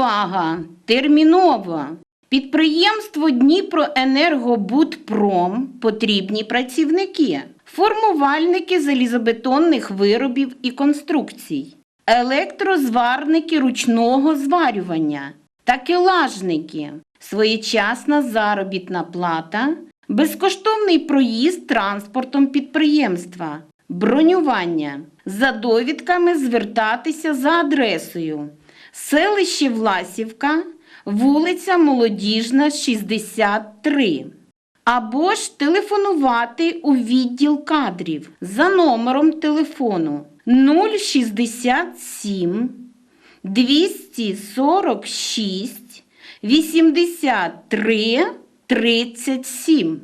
Увага! Терміново! Підприємство Дніпроенергобудпром потрібні працівники, формувальники залізобетонних виробів і конструкцій, електрозварники ручного зварювання, такелажники, своєчасна заробітна плата, безкоштовний проїзд транспортом підприємства, бронювання. За довідками звертатися за адресою селище Власівка, вулиця Молодіжна, 63. Або ж телефонувати у відділ кадрів за номером телефону 067 246 83 37.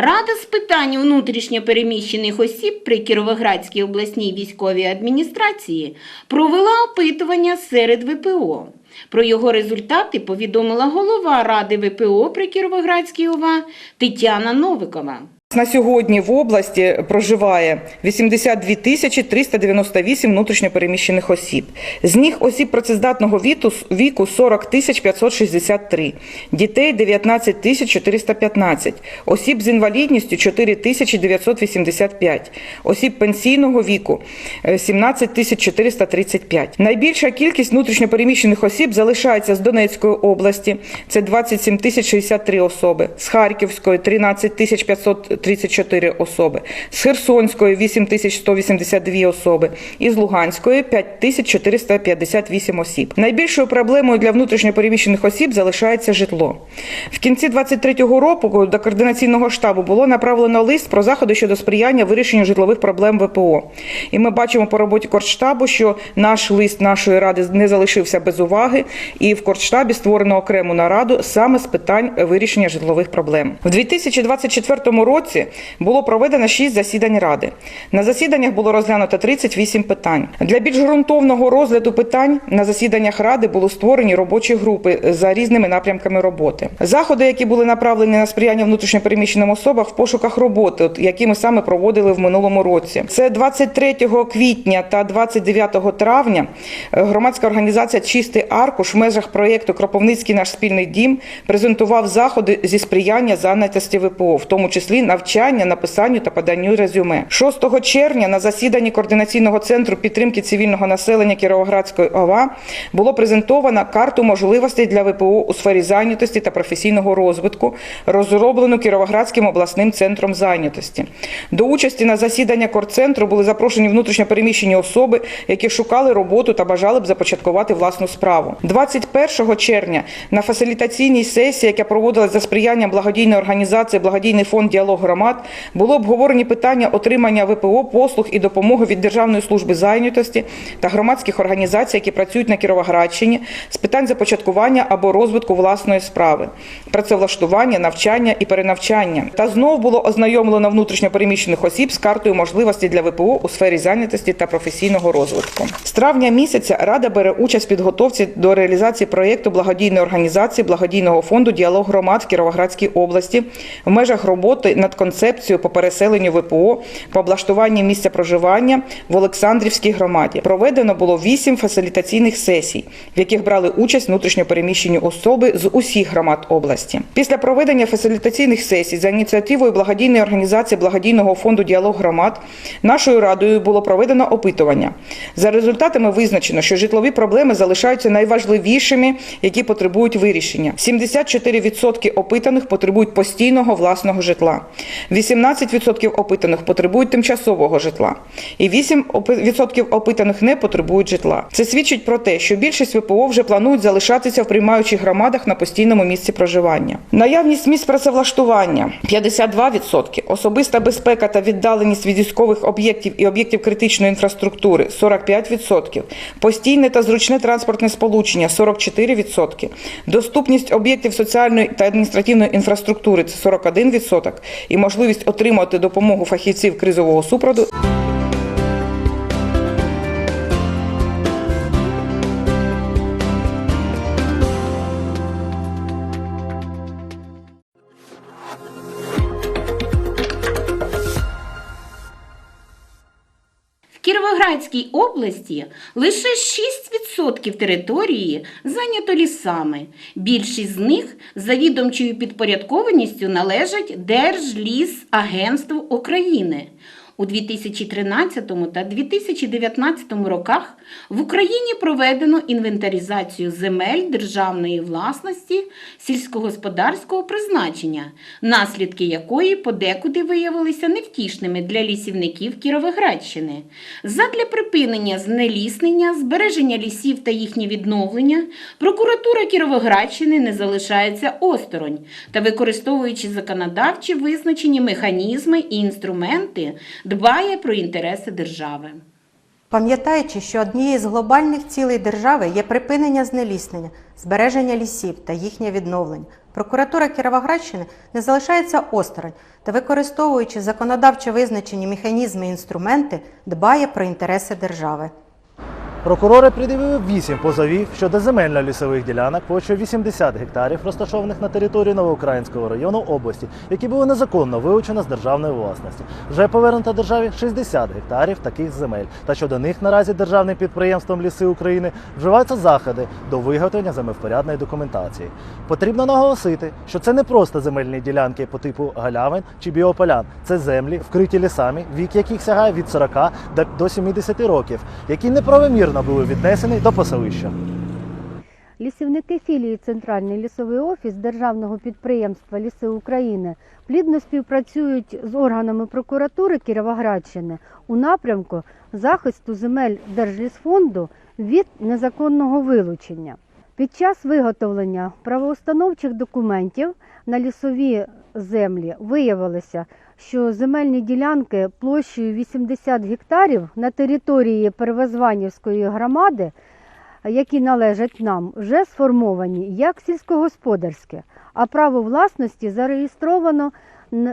Рада з питань внутрішньопереміщених осіб при Кіровоградській обласній військовій адміністрації провела опитування серед ВПО. Про його результати повідомила голова Ради ВПО при Кіровоградській ОВА Тетяна Новикова. На сьогодні в області проживає 82 тисячі 398 внутрішньопереміщених осіб. З них осіб працездатного віку, віку 40 тисяч 563, дітей 19 тисяч 415, осіб з інвалідністю 4 тисячі 985, осіб пенсійного віку е, 17 тисяч 435. Найбільша кількість внутрішньопереміщених осіб залишається з Донецької області, це 27 тисяч 63 особи, з Харківської 13 тисяч 534 особи, з Херсонської 8 тисяч 182 особи і з Луганської 5 тисяч 458 осіб. Найбільшою проблемою для внутрішньопереміщених осіб залишається житло. В кінці 23-го року до координаційного штабу було направлено лист про заходи щодо сприяння вирішенню житлових проблем ВПО. І ми бачимо по роботі Кордштабу, що наш лист нашої ради не залишився без уваги, і в Кордштабі створено окрему нараду саме з питань вирішення житлових проблем. В 2024 році було проведено 6 засідань ради. На засіданнях було розглянуто 38 питань. Для більш ґрунтовного розгляду питань на засіданнях ради були створені робочі групи за різними напрямками роботи. Заходи, які були направлені на сприяння внутрішньопереміщеним особам в пошуках роботи, от які ми саме проводили в минулому році. Це 23 квітня та 29 травня громадська організація Чистий аркуш в межах проєкту Кропивницький наш спільний дім презентував заходи зі сприяння зайнятості ВПО, в тому числі навчання, написанню та поданню резюме. 6 червня на засіданні координаційного центру підтримки цивільного населення Кіровоградської ОВА було презентовано карту можливостей для ВПО у сфері зайнятості та професійного розвитку, розроблену Кіровоградським обласним центром зайнятості. До участі на засідання корцентру були запрошені внутрішньопереміщені особи, які шукали роботу та бажали б започаткувати власну справу. 21 червня на фасилітаційній сесії, яка проводилась за сприяння благодійної організації Благодійний фонд діалог громад, було обговорені питання отримання ВПО послуг і допомоги від Державної служби зайнятості та громадських організацій, які працюють на Кіровоградщині, з питань започаткування або розвитку власної справи, працевлаштування, навчання і перенавчання. Та знову було ознайомлено внутрішньопереміщених осіб з картою можливостей для ВПО у сфері зайнятості та професійного розвитку. З травня місяця Рада бере участь в підготовці до реалізації проєкту благодійної організації благодійного фонду діалог громад в Кіровоградській області в межах роботи над концепцією по переселенню ВПО по облаштуванні місця проживання в Олександрівській громаді. Проведено було вісім фасилітаційних сесій, в яких брали участь внутрішньопереміщені особи з усіх громад області. Після проведення фасилітаційних сесій за ініціативою благодійної організації благодійного фонду діалог громад нашою радою було проведено опитування. За результатами визначено, що житлові проблеми залишаються найважливішими, які потребують вирішення. 74% опитаних потребують постійного власного житла. 18% опитаних потребують тимчасового житла, і 8% опитаних не потребують житла. Це свідчить про те, що більшість ВПО вже планують залишатися в приймаючих громадах на постійному місці проживання. Наявність місць працевлаштування 52%, особиста безпека та віддаленість від військових об'єктів і об'єктів критичної інфраструктури 45%, постійне та зручне транспортне сполучення 44%, доступність об'єктів соціальної та адміністративної інфраструктури це 41% і можливість отримати допомогу фахівців кризового супроводу Кіровоградській області лише 6% території зайнято лісами. Більшість з них за відомчою підпорядкованістю належать Держлісагентству України. У 2013 та 2019 роках в Україні проведено інвентаризацію земель державної власності сільськогосподарського призначення, наслідки якої подекуди виявилися невтішними для лісівників Кіровоградщини. Задля припинення знеліснення, збереження лісів та їхнє відновлення, прокуратура Кіровоградщини не залишається осторонь та, використовуючи законодавчі визначені механізми і інструменти, дбає про інтереси держави. Пам'ятаючи, що однією з глобальних цілей держави є припинення знеліснення, збереження лісів та їхнє відновлення, прокуратура Кіровоградщини не залишається осторонь та, використовуючи законодавчо визначені механізми і інструменти, дбає про інтереси держави. Прокурори пред'явили 8 позовів щодо земельно-лісових ділянок площею 80 гектарів, розташованих на території Новоукраїнського району області, які були незаконно вилучені з державної власності. Вже повернуто державі 60 гектарів таких земель, та щодо них наразі державним підприємством Ліси України вживаються заходи до виготовлення землевпорядної документації. Потрібно наголосити, що це не просто земельні ділянки по типу галявин чи біополян. Це землі, вкриті лісами, вік яких сягає від 40 до- до 70 років, які неправомірно були віднесені до пасовища. Лісівники філії Центральний лісовий офіс Державного підприємства Ліси України плідно співпрацюють з органами прокуратури Кіровоградщини у напрямку захисту земель Держлісфонду від незаконного вилучення. Під час виготовлення правоустановчих документів на лісові землі виявилося, що земельні ділянки площею 80 гектарів на території Первозванівської громади які належать нам, вже сформовані як сільськогосподарське, а право власності зареєстровано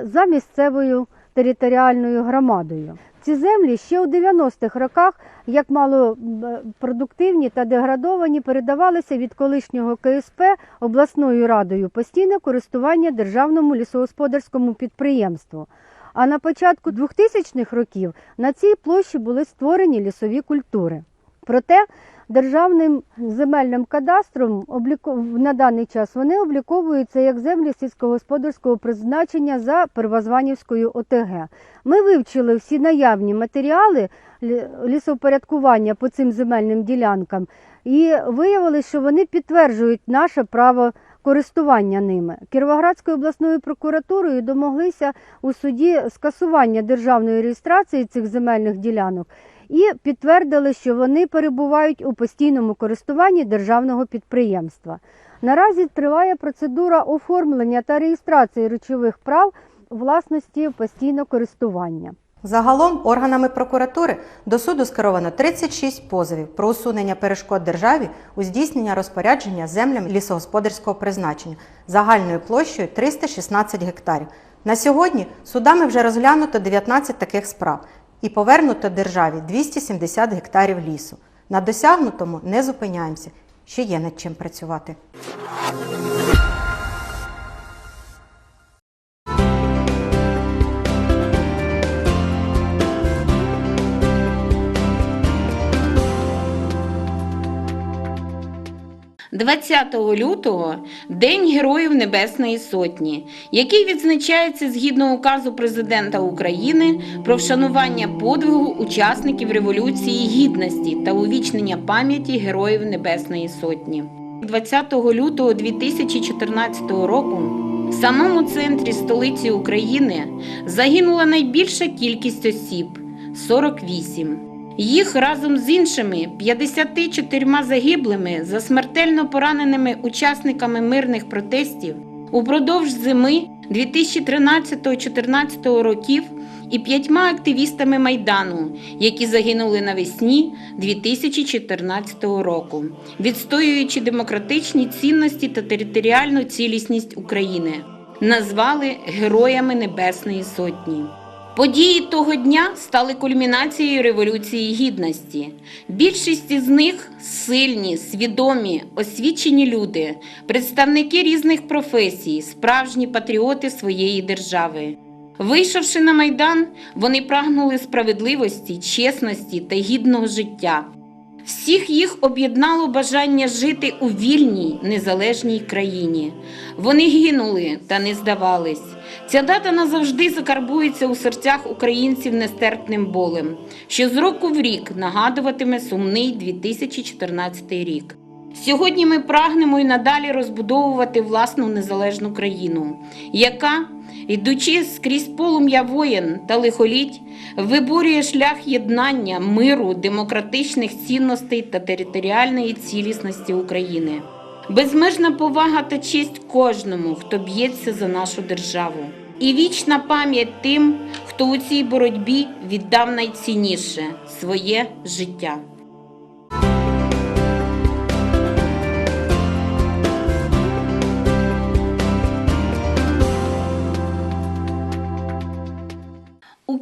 за місцевою територіальною громадою. Ці землі ще у 90-х роках, як малопродуктивні та деградовані, передавалися від колишнього КСП обласною радою постійне користування державному лісогосподарському підприємству. А на початку 2000-х років на цій площі були створені лісові культури. Проте державним земельним кадастром на даний час вони обліковуються як землі сільськогосподарського призначення за Первозванівською ОТГ. Ми вивчили всі наявні матеріали лі- лісопорядкування по цим земельним ділянкам і виявили, що вони підтверджують наше право користування ними. Кіровоградською обласною прокуратурою домоглися у суді скасування державної реєстрації цих земельних ділянок і підтвердили, що вони перебувають у постійному користуванні державного підприємства. Наразі триває процедура оформлення та реєстрації речових прав власності постійного користування. Загалом органами прокуратури до суду скеровано 36 позовів про усунення перешкод державі у здійсненні розпорядження землям лісогосподарського призначення загальною площею 316 гектарів. На сьогодні судами вже розглянуто 19 таких справ і повернуто державі 270 гектарів лісу. На досягнутому не зупиняємося, ще є над чим працювати. 20 лютого День Героїв Небесної Сотні, який відзначається згідно указу президента України про вшанування подвигу учасників Революції Гідності та увічнення пам'яті Героїв Небесної Сотні. 20 лютого 2014 року В самому центрі столиці України загинула найбільша кількість осіб 48. Їх разом з іншими 54 загиблими за смертельно пораненими учасниками мирних протестів упродовж зими 2013-2014 років і п'ятьма активістами Майдану, які загинули навесні 2014 року, відстоюючи демократичні цінності та територіальну цілісність України, назвали Героями Небесної Сотні. Події того дня стали кульмінацією Революції Гідності. Більшість із них сильні, свідомі, освічені люди, представники різних професій, справжні патріоти своєї держави. Вийшовши на майдан, вони прагнули справедливості, чесності та гідного життя. Всіх їх об'єднало бажання жити у вільній, незалежній країні. Вони гинули та не здавались. Ця дата назавжди закарбується у серцях українців нестерпним болем, що з року в рік нагадуватиме сумний 2014 рік. Сьогодні ми прагнемо і надалі розбудовувати власну незалежну країну, яка, йдучи скрізь полум'я воєн та лихоліть, виборює шлях єднання, миру, демократичних цінностей та територіальної цілісності України. Безмежна повага та честь кожному, хто б'ється за нашу державу. І вічна пам'ять тим, хто у цій боротьбі віддав найцінніше своє життя.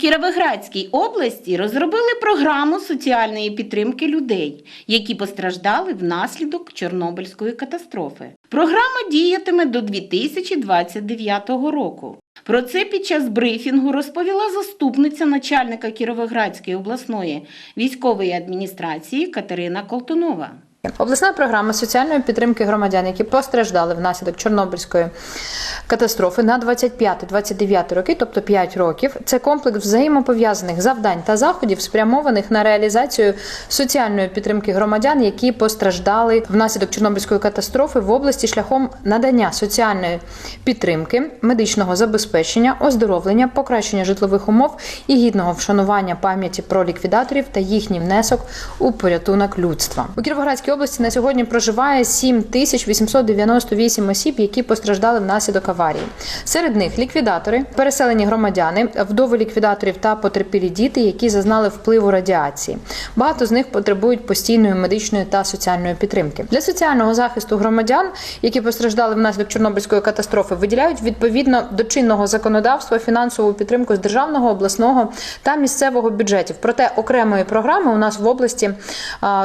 Кіровоградській області розробили програму соціальної підтримки людей, які постраждали внаслідок Чорнобильської катастрофи. Програма діятиме до 2029 року. Про це під час брифінгу розповіла заступниця начальника Кіровоградської обласної військової адміністрації Катерина Колтунова. Обласна програма соціальної підтримки громадян, які постраждали внаслідок Чорнобильської катастрофи на 25-29 роки, тобто 5 років. Це комплекс взаємопов'язаних завдань та заходів, спрямованих на реалізацію соціальної підтримки громадян, які постраждали внаслідок Чорнобильської катастрофи в області шляхом надання соціальної підтримки, медичного забезпечення, оздоровлення, покращення житлових умов і гідного вшанування пам'яті про ліквідаторів та їхній внесок у порятунок людства. У Кіровоградській області на сьогодні проживає 7898 осіб, які постраждали внаслідок аварії. Серед них ліквідатори, переселені громадяни, вдови ліквідаторів та потерпілі діти, які зазнали впливу радіації. Багато з них потребують постійної медичної та соціальної підтримки. Для соціального захисту громадян, які постраждали внаслідок Чорнобильської катастрофи, виділяють відповідно до чинного законодавства фінансову підтримку з державного, обласного та місцевого бюджетів. Проте окремої програми у нас в області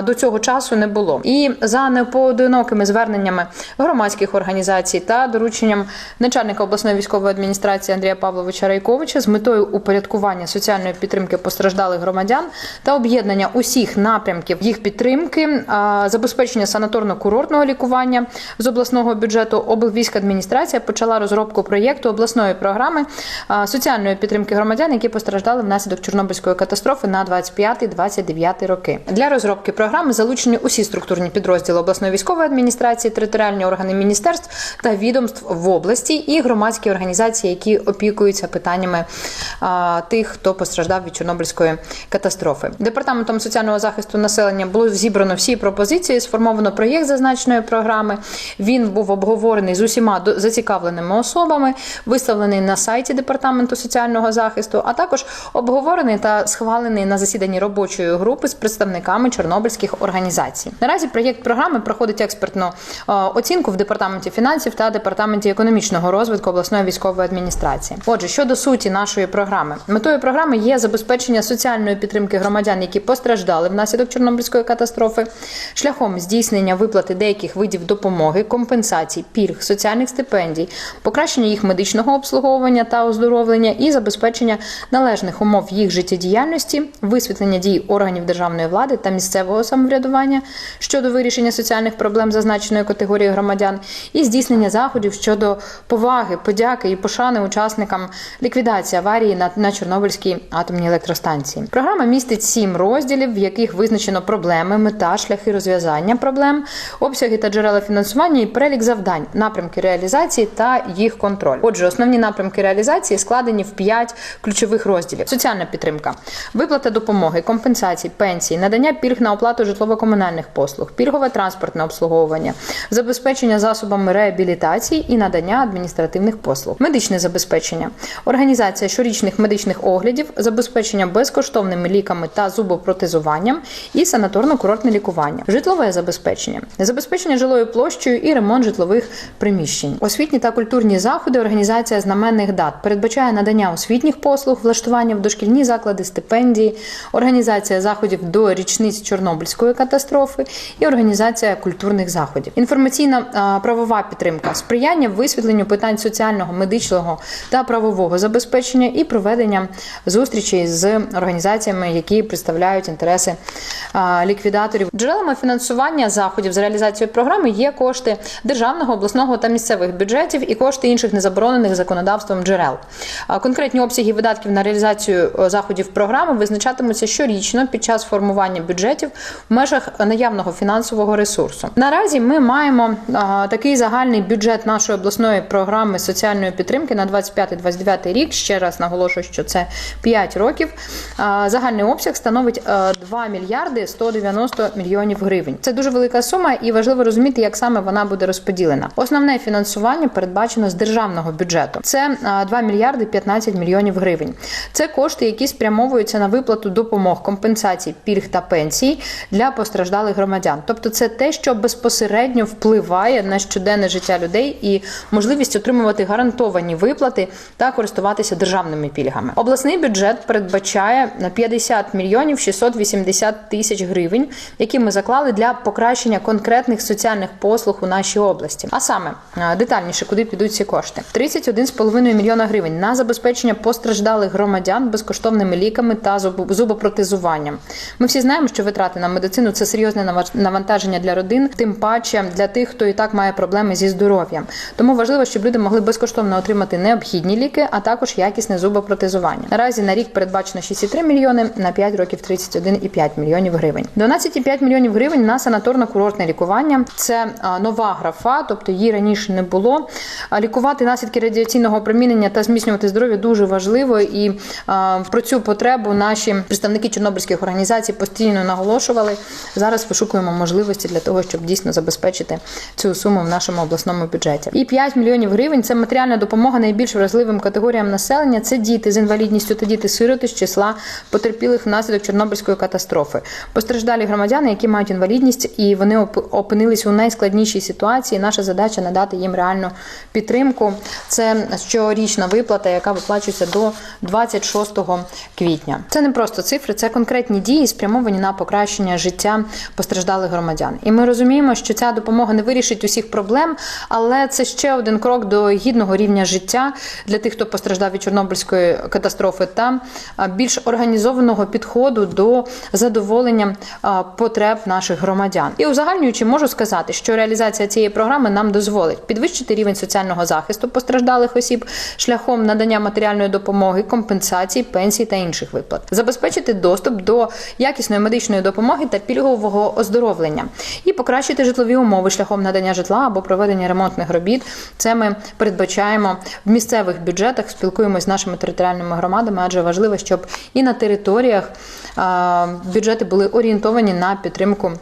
до цього часу не було. І за непоодинокими зверненнями громадських організацій та дорученням начальника обласної військової адміністрації Андрія Павловича Райковича з метою упорядкування соціальної підтримки постраждалих громадян та об'єднання усіх напрямків їх підтримки, забезпечення санаторно-курортного лікування з обласного бюджету. Облвійськадміністрація почала розробку проєкту обласної програми соціальної підтримки громадян, які постраждали внаслідок Чорнобильської катастрофи на 25-29 роки. Для розробки програми залучені усі структурні підрозділи обласної військової адміністрації, територіальні органи міністерств та відомств в області і громадські організації, які опікуються питаннями а, тих, хто постраждав від Чорнобильської катастрофи. Департаментом соціального захисту населення було зібрано всі пропозиції, сформовано проєкт зазначеної програми. Він був обговорений з усіма зацікавленими особами, виставлений на сайті департаменту соціального захисту, а також обговорений та схвалений на засіданні робочої групи з представниками чорнобильських організацій. Наразі проєкт програми проходить експертну е, оцінку в департаменті фінансів та департаменті економічного розвитку обласної військової адміністрації. Отже, щодо суті нашої програми, метою програми є забезпечення соціальної підтримки громадян, які постраждали внаслідок Чорнобильської катастрофи, шляхом здійснення виплати деяких видів допомоги, компенсацій, пільг, соціальних стипендій, покращення їх медичного обслуговування та оздоровлення і забезпечення належних умов їх життєдіяльності, висвітлення дій органів державної влади та місцевого самоврядування щодо вирішення соціальних проблем зазначеної категорії громадян, і здійснення заходів щодо поваги, подяки і пошани учасникам ліквідації аварії на, на Чорнобильській атомній електростанції. Програма містить сім розділів, в яких визначено проблеми, мета, шляхи розв'язання проблем, обсяги та джерела фінансування і перелік завдань, напрямки реалізації та їх контроль. Отже, основні напрямки реалізації складені в п'ять ключових розділів: соціальна підтримка, виплата допомоги, компенсації, пенсії, надання пільг на оплату житлово-комунальних послуг, пільгове транспортне обслуговування, забезпечення засобами реабілітації і надання адміністративних послуг, медичне забезпечення, організація щорічних медичних оглядів, забезпечення безкоштовними ліками та зубопротезуванням і санаторно-курортне лікування, житлове забезпечення, забезпечення жилою площею і ремонт житлових приміщень, освітні та культурні заходи. Організація знаменних дат. Передбачає надання освітніх послуг, влаштування в дошкільні заклади, стипендії, організація заходів до річниць Чорнобильської катастрофи і організація культурних заходів. Інформаційна правова підтримка, сприяння висвітленню питань соціального, медичного та правового забезпечення і проведення зустрічей з організаціями, які представляють інтереси ліквідаторів. Джерелами фінансування заходів з реалізацією програми є кошти державного, обласного та місцевих бюджетів і кошти інших незаборонених законодавством джерел. Конкретні обсяги видатків на реалізацію заходів програми визначатимуться щорічно під час формування бюджетів в межах наявного фінансового ресурсу. Наразі ми маємо а, такий загальний бюджет нашої обласної програми соціальної підтримки на 25-29 рік. Ще раз наголошую, що це 5 років. А, Загальний обсяг становить е, 2 мільярди 190 мільйонів гривень. Це дуже велика сума, і важливо розуміти, як саме вона буде розподілена. Основне фінансування передбачено з державного бюджету. Це е, 2 мільярди 15 мільйонів гривень. Це кошти, які спрямовуються на виплату допомог, компенсацій, пільг та пенсій для постраждалих громадян. Тобто, це те, що безпосередньо впливає на щоденне життя людей і можливість отримувати гарантовані виплати та користуватися державними пільгами. Обласний бюджет передбачає на 50 мільйонів 680 тисяч гривень, які ми заклали для покращення конкретних соціальних послуг у нашій області. А саме е, детальніше, куди підуть ці кошти: 31,5 мільйона гривень на забезпечення постраждалих громадян безкоштовними ліками та зуб- зубопротезуванням. Ми всі знаємо, що витрати на медицину це серйозне нава- навантаження для родин, тим паче для тих, хто і так має проблеми зі здоров'ям. Тому важливо, щоб люди могли безкоштовно отримати необхідні ліки, а також якісне зубопротезування. Наразі на рік передбачено 6,3 мільйони, на 5 років 31,5 мільйонів гривень. 12,5 мільйонів гривень на санаторно-курортне лікування. Це нова графа, тобто її раніше не було. Лікувати наслідки радіаційного опромінення та зміцнювати здоров'я дуже важливо. І про цю потребу наші представники чорнобильських організацій постійно наголошували. Зараз вишукуємо можливості для того, щоб дійсно забезпечити цю суму в нашому обласному бюджеті. І 5 мільйонів гривень це матеріальна допомога найбільш вразливим категоріям населення. Це діти з інвалідністю та діти-сироти з числа потерпілих внаслідок Чорнобильської катастрофи. Постраждалі громадяни, які мають інвалідність, і вони оп- опинились у найскладнішій ситуації. Наша задача надати їм реальну підтримку. Це щорічна виплата, яка виплачується до 26 квітня. Це не просто цифри, це конкретні дії, спрямовані на покращення життя постраждалих громадян. І ми розуміємо, що ця допомога не вирішить усіх проблем, але це ще один крок до гідного рівня життя для тих, хто постраждав від Чорнобильської катастрофи, та більш організованого підходу до задоволення потреб наших громадян. І узагальнюючи, можу сказати, що реалізація цієї програми нам дозволить підвищити рівень соціального захисту постраждалих осіб шляхом надання матеріальної допомоги, компенсацій, пенсій та інших виплат, забезпечити доступ до якісної медичної допомоги та пільгового оздоровлення і покращити житлові умови шляхом надання житла або проведення ремонтних робіт. Це ми передбачаємо в місцевих бюджетах. Спілкуємося з нашими територіальними громадами, адже важливо, щоб і на територіях бюджети були орієнтовані на підтримку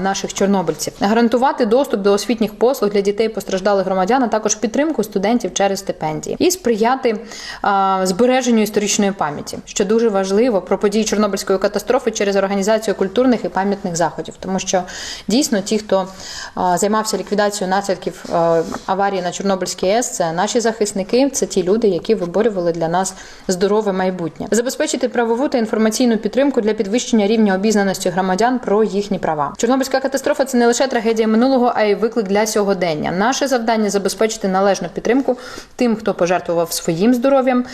наших чорнобильців, гарантувати доступ до освітніх послуг для дітей постраждалих громадян, а також підтримку студентів через стипендії, і сприяти збереженню історичної пам'яті, що дуже важливо про події Чорнобильської катастрофи через організацію культурних і пам'ятних заходів, тому що дійсно ті, хто займався ліквідацією наслідків аварії на Чорнобильській АЕС, це наші захисники, це ті люди, які виборювали для нас здорове майбутнє, забезпечити правову та інформаційну підтримку для підвищення рівня обізнаності громадян про їхні права. Чорнобильська катастрофа це не лише трагедія минулого, а й виклик для сьогодення. Наше завдання забезпечити належну підтримку тим, хто пожертвував своїм здоров'ям.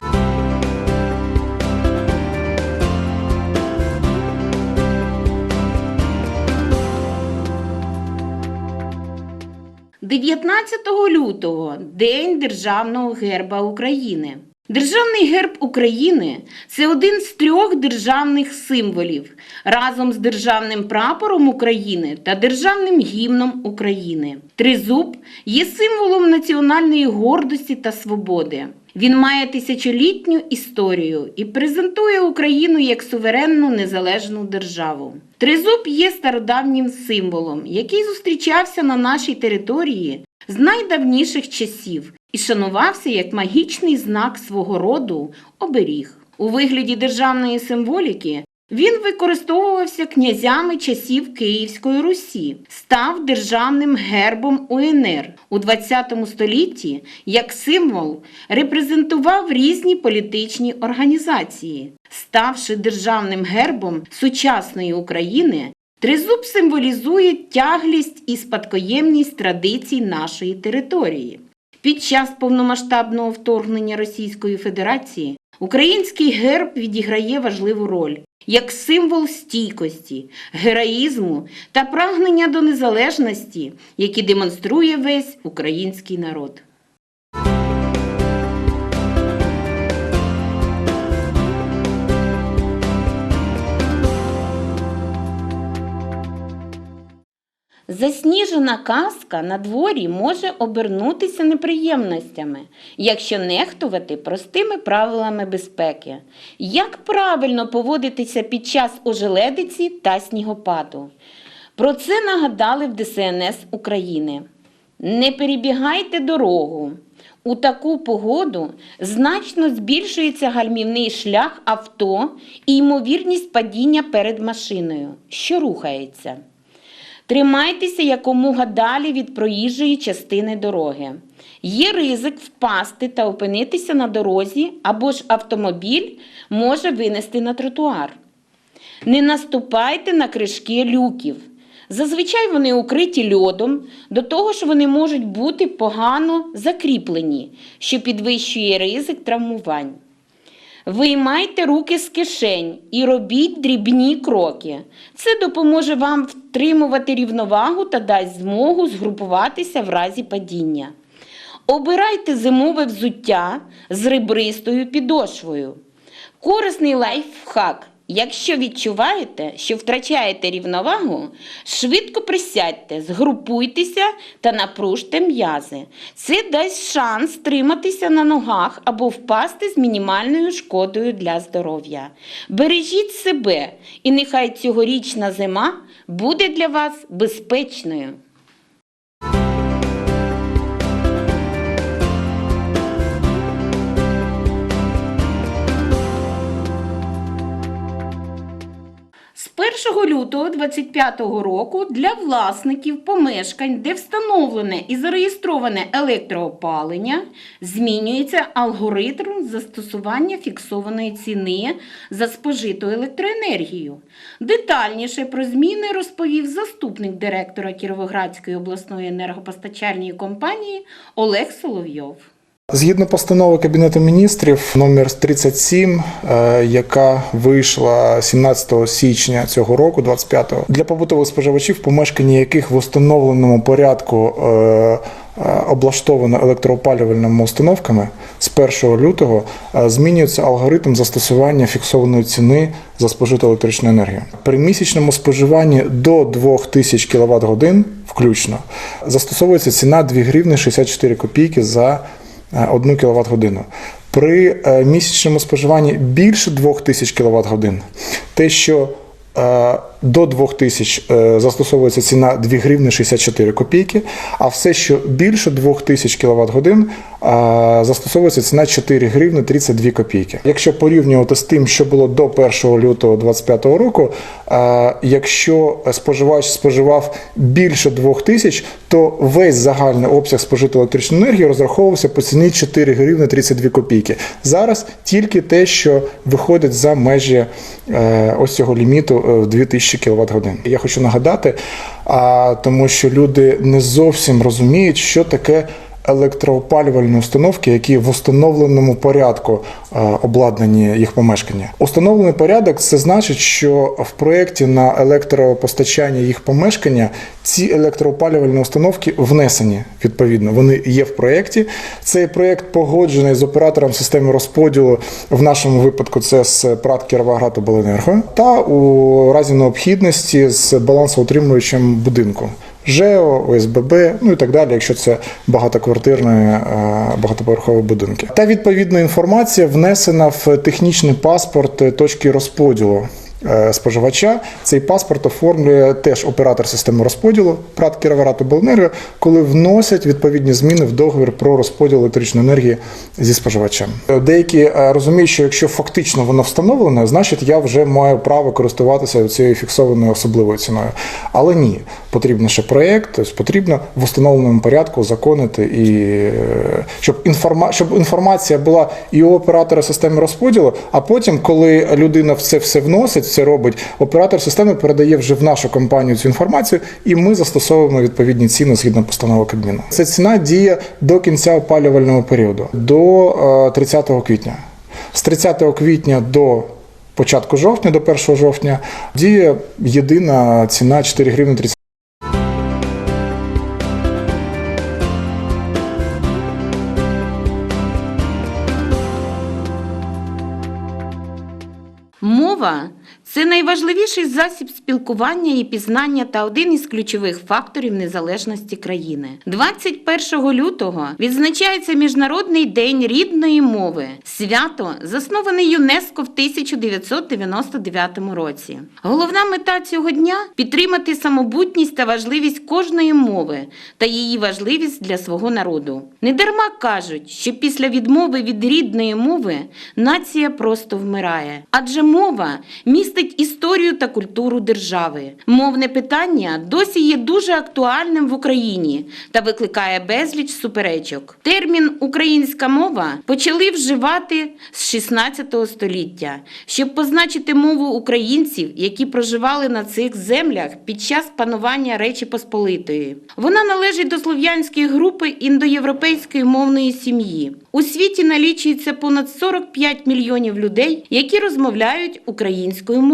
«19 лютого День Державного герба України. Державний герб України це один з трьох державних символів разом з державним прапором України та державним гімном України. Тризуб є символом національної гордості та свободи. Він має тисячолітню історію і презентує Україну як суверенну незалежну державу. Тризуб є стародавнім символом, який зустрічався на нашій території з найдавніших часів і шанувався як магічний знак свого роду оберіг. У вигляді державної символіки він використовувався князями часів Київської Русі, став державним гербом УНР у ХХ столітті як символ репрезентував різні політичні організації. Ставши державним гербом сучасної України, тризуб символізує тяглість і спадкоємність традицій нашої території. Під час повномасштабного вторгнення Російської Федерації український герб відіграє важливу роль як символ стійкості, героїзму та прагнення до незалежності, які демонструє весь український народ. Засніжена казка на дворі може обернутися неприємностями, якщо нехтувати простими правилами безпеки. Як правильно поводитися під час ожеледиці та снігопаду? Про це нагадали в ДСНС України. Не перебігайте дорогу. У таку погоду значно збільшується гальмівний шлях авто і ймовірність падіння перед машиною, що рухається. Тримайтеся якомога далі від проїжджої частини дороги. Є ризик впасти та опинитися на дорозі, або ж автомобіль може винести на тротуар. Не наступайте на кришки люків. Зазвичай вони укриті льодом, до того ж вони можуть бути погано закріплені, що підвищує ризик травмувань. Виймайте руки з кишень і робіть дрібні кроки. Це допоможе вам втримувати рівновагу та дасть змогу згрупуватися в разі падіння. Обирайте зимове взуття з ребристою підошвою. Корисний лайфхак. Якщо відчуваєте, що втрачаєте рівновагу, швидко присядьте, згрупуйтеся та напружте м'язи. Це дасть шанс триматися на ногах або впасти з мінімальною шкодою для здоров'я. Бережіть себе, і нехай цьогорічна зима буде для вас безпечною. 1 лютого 2025 року для власників помешкань, де встановлене і зареєстроване електроопалення, змінюється алгоритм застосування фіксованої ціни за спожиту електроенергію. Детальніше про зміни розповів заступник директора Кіровоградської обласної енергопостачальної компанії Олег Соловйов. Згідно постанови Кабінету міністрів номер 37, е, яка вийшла 17 січня цього року, 25-го, для побутових споживачів, помешкання яких в установленому порядку е, е, облаштовано електроопалювальними установками, з 1 лютого змінюється алгоритм застосування фіксованої ціни за спожиту електричну енергію. При місячному споживанні до 2000 кВт годин включно застосовується ціна 2 гривни 64 копійки за 1 кВт годину. При е, місячному споживанні більше 2000 кВт годин, те, що е, до 2000 е, застосовується ціна 2 гривни 64 копійки, а все, що більше 2000 кВт годин, е, застосовується ціна 4 гривни 32 копійки. Якщо порівнювати з тим, що було до 1 лютого 2025 року, е, якщо споживач споживав більше 2000, то весь загальний обсяг спожитої електричної енергії розраховувався по ціні 4 гривни 32 копійки. Зараз тільки те, що виходить за межі е, ось цього ліміту е, в 2000 кВт годин. Я хочу нагадати, тому що люди не зовсім розуміють, що таке електроопалювальні установки, які в установленому порядку е, обладнані їх помешкання. Установлений порядок це значить, що в проєкті на електропостачання їх помешкання ці електроопалювальні установки внесені відповідно. Вони є в проєкті. Цей проєкт погоджений з оператором системи розподілу. В нашому випадку це з ПРАТ Кіровоград Обленерго та у разі необхідності з балансоутримуючим будинку. ЖЕО, ОСББ, ну і так далі, якщо це багатоквартирні багатоповерхове багатоповерхові будинки. Та відповідна інформація внесена в технічний паспорт е, точки розподілу. Е, Споживача цей паспорт оформлює теж оператор системи розподілу ПРАТ Кіровоград Обленерго, коли вносять відповідні зміни в договір про розподіл електричної енергії зі споживачем. Е, Деякі е, розуміють, що якщо фактично воно встановлено, значить я вже маю право користуватися цією фіксованою особливою ціною. Але ні, потрібен ще проєкт, тобто потрібно в установленому порядку законити і щоб інформа... щоб інформація була і у оператора системи розподілу, а потім, коли людина в це все вносить, все робить, оператор системи передає вже в нашу компанію цю інформацію, і ми застосовуємо відповідні ціни згідно постанови Кабміну. Ця ціна діє до кінця опалювального періоду, до е, 30 квітня. З 30 квітня до початку жовтня, до 1 жовтня, діє єдина ціна 4 гривні 30 Мова це найважливіший засіб спілкування і пізнання та один із ключових факторів незалежності країни. 21 лютого відзначається Міжнародний день рідної мови. Свято засноване ЮНЕСКО в 1999 році. Головна мета цього дня підтримати самобутність та важливість кожної мови та її важливість для свого народу. Недарма кажуть, що після відмови від рідної мови нація просто вмирає, адже мова містить історію та культуру держави. Мовне питання досі є дуже актуальним в Україні та викликає безліч суперечок. Термін українська мова почали вживати з 16 століття, щоб позначити мову українців, які проживали на цих землях під час панування Речі Посполитої. Вона належить до слов'янської групи індоєвропейської мовної сім'ї. У світі налічується понад 45 мільйонів людей, які розмовляють українською мовою.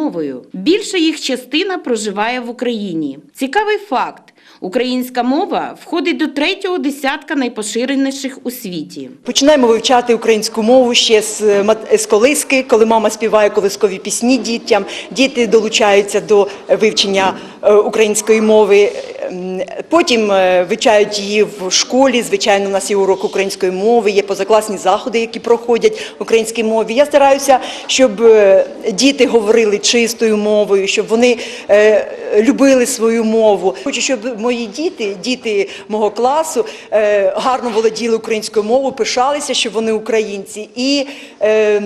Більша їх частина проживає в Україні. Цікавий факт. Українська мова входить до третього десятка найпоширеніших у світі. Починаємо вивчати українську мову ще з, з колиски, коли мама співає колискові пісні дітям. Діти долучаються до вивчення е, української мови. Ем, Потім е, вивчають її в школі. Звичайно, у нас є урок української мови, є позакласні заходи, які проходять в українській мові. Я стараюся, щоб е, діти говорили чистою мовою, щоб вони любили свою мову. Хочу, щоб мої діти, діти мого класу, е, гарно володіли українською мовою, пишалися, що вони українці і. е,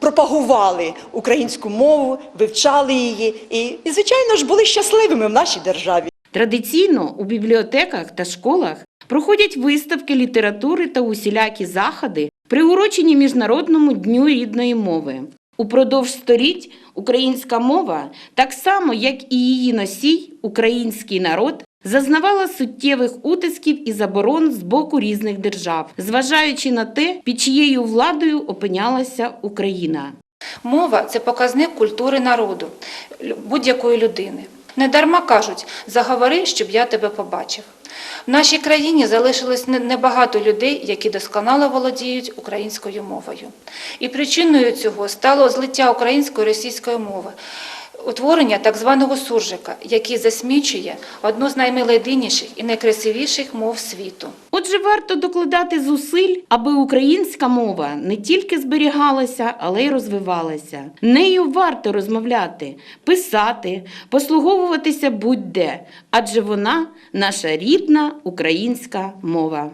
Пропагували українську мову, вивчали її і, і, звичайно ж, були щасливими в нашій державі. Традиційно у бібліотеках та школах проходять виставки літератури та усілякі заходи, приурочені Міжнародному дню рідної мови. Упродовж століть українська мова, так само як і її носій, український народ, зазнавала суттєвих утисків і заборон з боку різних держав, зважаючи на те, під чиєю владою опинялася Україна. Мова це показник культури народу, будь-якої людини. Недарма кажуть, заговори, щоб я тебе побачив. В нашій країні залишилось не- небагато людей, які досконало володіють українською мовою. І причиною цього стало злиття української російської мови, утворення так званого суржика, який засмічує одну з наймелодійніших і найкрасивіших мов світу. Отже, варто докладати зусиль, аби українська мова не тільки зберігалася, але й розвивалася. Нею варто розмовляти, писати, послуговуватися будь-де, адже вона наша рідна українська мова.